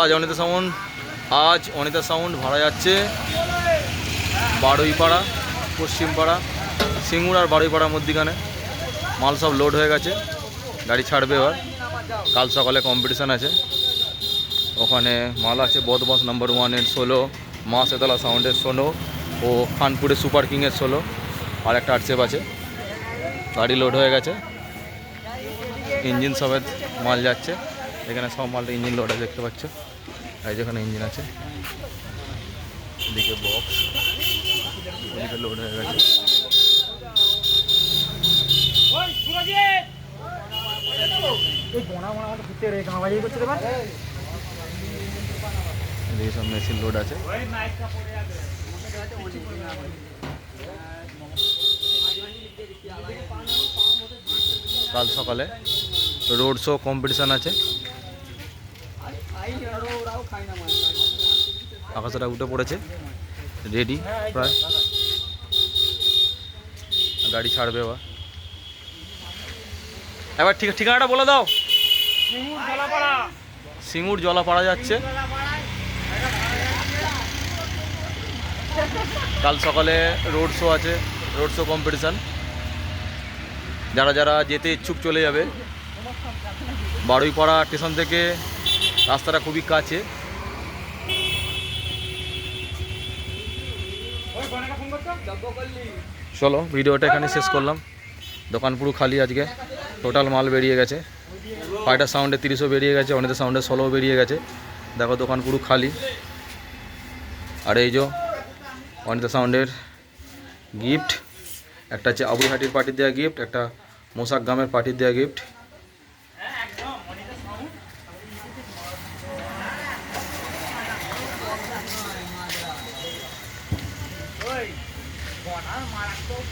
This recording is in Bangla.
আজ অনিতা সাউন্ড আজ অনিতা সাউন্ড ভাড়া যাচ্ছে বারুইপাড়া, পশ্চিমপাড়া, সিঙ্গুর আর বারুইপাড়ার মধ্যিখানে। মাল সব লোড হয়ে গেছে, গাড়ি ছাড়বে এবার। কাল সকালে কম্পিটিশান আছে। ওখানে মাল আছে বদমাস নাম্বার ওয়ানের ষোলো, মা সেতলা সাউন্ডের ষোলো, ও খানপুরের সুপার কিংয়ের ষোলো, আর একটা আটসেপ আছে। গাড়ি লোড হয়ে গেছে। ইঞ্জিন সমেত মাল যাচ্ছে। এখানে সব মালটা ইঞ্জিন লোড আছে দেখতে পাচ্ছ। এই যেখানে ইঞ্জিন আছে। এদিকে বক্স এদিকে লোড হয়ে গেছে এদিকে সব মেশিন লোড আছে। কাল সকালে রোড শো কম্পিটিশান আছে। আকাশটা উঠে পড়েছে। রেডি প্রায়। গাড়ি ছাড়বে এবার। এবার ঠিক ঠিকানাটা বলে দাও। সিঙ্গুর জলাপাড়া যাচ্ছে। কাল সকালে রোড শো আছে। রোড শো কম্পিটিশান যারা যারা যেতে ইচ্ছুক চলে যাবে। বারুইপাড়া স্টেশন থেকে রাস্তাটা খুবই কাছে। চলো ভিডিওটা এখানে শেষ করলাম। দোকান পুরো খালি আজকে। টোটাল মাল বেরিয়ে গেছে। ফাইটার সাউন্ডে তিরিশও বেরিয়ে গেছে অনেক সাউন্ডে ষোলোও বেরিয়ে গেছে। দেখো দোকান পুরো খালি। আর এই যে অনিতা সাউন্ডের গিফট একটা হচ্ছে আবুহাটির পার্টির দেওয়া গিফট একটা মোসাক গ্রামের পার্টির দেওয়া গিফট ก่อนนะมาหลังโต๊ะ